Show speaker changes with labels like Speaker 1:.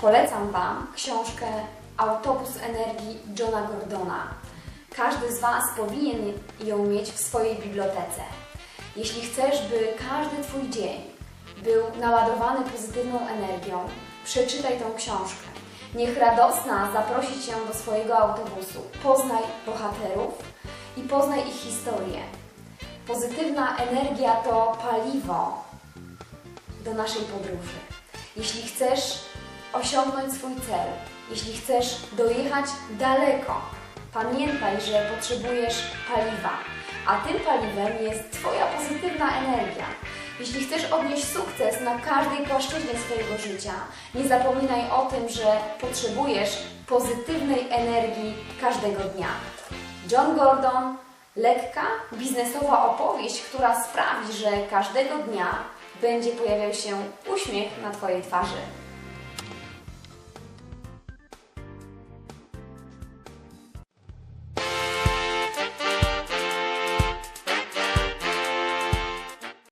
Speaker 1: Polecam Wam książkę Autobus Energii Johna Gordona. Każdy z Was powinien ją mieć w swojej bibliotece. Jeśli chcesz, by każdy Twój dzień był naładowany pozytywną energią, przeczytaj tą książkę. Niech radosna zaprosi Cię do swojego autobusu. Poznaj bohaterów i poznaj ich historię. Pozytywna energia to paliwo do naszej podróży. Jeśli chcesz osiągnąć swój cel, jeśli chcesz dojechać daleko, pamiętaj, że potrzebujesz paliwa, a tym paliwem jest Twoja pozytywna energia. Jeśli chcesz odnieść sukces na każdej płaszczyźnie swojego życia, nie zapominaj o tym, że potrzebujesz pozytywnej energii każdego dnia. John Gordon, lekka, biznesowa opowieść, która sprawi, że każdego dnia będzie pojawiał się uśmiech na Twojej twarzy.